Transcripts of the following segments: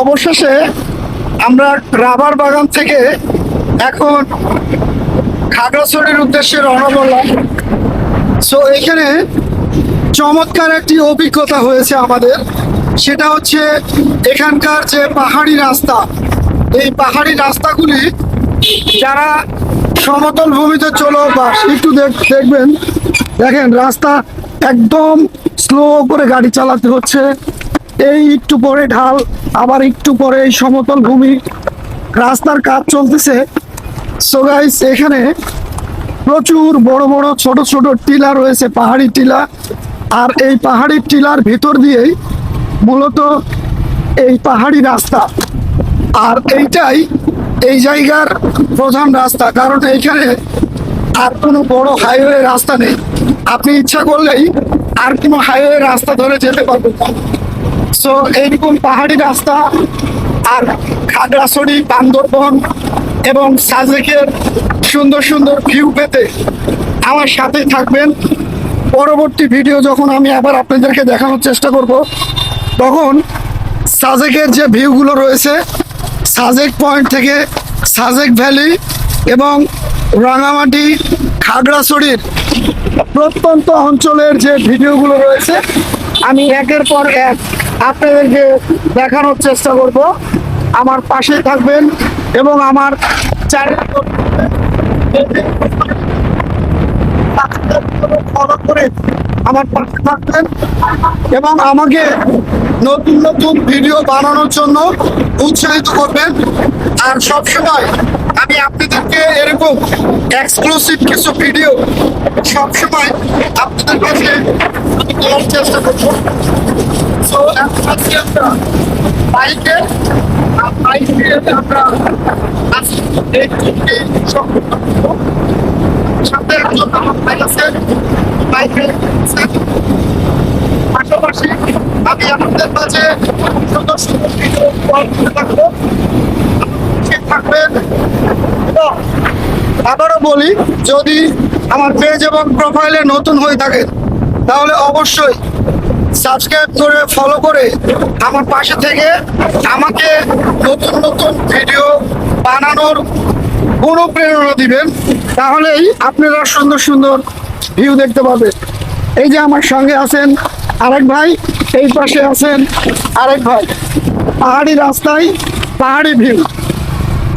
অবশেষে আমরা রাবার বাগান থেকে এখন খাগড়াছড়ির উদ্দেশ্যে রওনা করলাম। সো এখানে চমৎকার একটি অভিজ্ঞতা হয়েছে আমাদের। সেটা হচ্ছে এখানকার যে পাহাড়ি রাস্তা, এই পাহাড়ি রাস্তাগুলি যারা সমতল ভূমিতে চলো বা একটু দেখবেন, দেখেন রাস্তা একদম স্লো করে গাড়ি চালাতে হচ্ছে। এই একটু পরে ঢাল, আবার একটু পরে এই সমতল ভূমি। রাস্তার কাজ চলতেছে। সো গাইস এখানে প্রচুর বড় বড় ছোট ছোট টিলা রয়েছে, পাহাড়ি টিলা। আর এই পাহাড়ি টিলার ভিতর দিয়েই মূলত এই পাহাড়ি রাস্তা। আর এইটাই এই জায়গার প্রধান রাস্তা, কারণ এইখানে আর কোনো বড় হাইওয়ে রাস্তা নেই। আপনি ইচ্ছা করলেই আর কোনো হাইওয়ে রাস্তা ধরে যেতে পারবেন না। সো এইরকম পাহাড়ি রাস্তা আর খাগড়াছড়ি, বান্দরবন এবং সাজেকের সুন্দর সুন্দর ভিউ পেতে আমার সাথেই থাকবেন। পরবর্তী ভিডিও যখন আমি আবার আপনাদেরকে দেখানোর চেষ্টা করব, তখন সাজেকের যে ভিউগুলো রয়েছে, সাজেক পয়েন্ট থেকে সাজেক ভ্যালি এবং রাঙামাটি, খাগড়াছড়ির প্রত্যন্ত অঞ্চলের যে ভিডিওগুলো রয়েছে, আমি একের পর এক আপনাদেরকে দেখানোর চেষ্টা করব। আমার পাশে থাকবেন এবং আমার করে আমার পাশে থাকবেন এবং আমাকে নতুন নতুন ভিডিও বানানোর জন্য উৎসাহিত করবেন। আর সব সময় আমি আপনাদেরকে এরকম এক্সক্লুসিভ কিছু ভিডিও সব সময় আপনাদের কাছে দেওয়ার চেষ্টা করব। সো আজকে আমরা বাইকে আমরা সাথে আমার পাশাপাশি আমি আপনাদের মাঝে সুন্দর ভিডিও দিতে থাকব আবারও বলি, যদি আমার পেজ এবং প্রোফাইলে নতুন হয়ে থাকে, তাহলে অবশ্যই সাবস্ক্রাইব করে ফলো করে আমার পাশে থেকে আমাকে নতুন নতুন ভিডিও বানানোর অনুপ্রেরণা দিবেন। তাহলেই আপনারা সুন্দর সুন্দর ভিউ দেখতে পাবেন। এই যে আমার সঙ্গে আছেন আরেক ভাই, এই পাশে আছেন আরেক ভাই। পাহাড়ি রাস্তায় পাহাড়ি ভিউ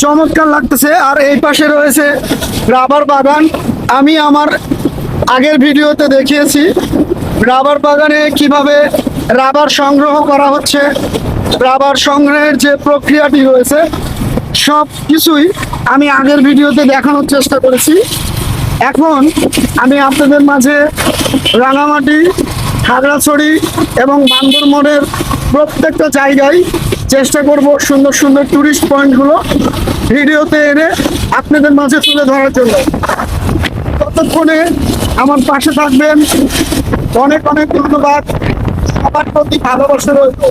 চমৎকার লাগতেছে। আর এই পাশে রয়েছে রাবার বাগান। আমি আমার আগের ভিডিওতে দেখিয়েছি রাবার বাগানে কীভাবে রাবার সংগ্রহ করা হচ্ছে। রাবার সংগ্রহের যে প্রক্রিয়াটি রয়েছে, সব কিছুই আমি আগের ভিডিওতে দেখানোর চেষ্টা করেছি। এখন আমি আপনাদের মাঝে রাঙামাটি, খাগড়াছড়ি এবং বান্দরমনের প্রত্যেকটা জায়গায় চেষ্টা করব সুন্দর সুন্দর টুরিস্ট পয়েন্টগুলো ভিডিওতে এনে আপনাদের মাঝে তুলে ধরার জন্য। ততক্ষণে আমার পাশে থাকবেন। অনেক অনেক ধন্যবাদ। সবার প্রতি ভালোবাসা রইল।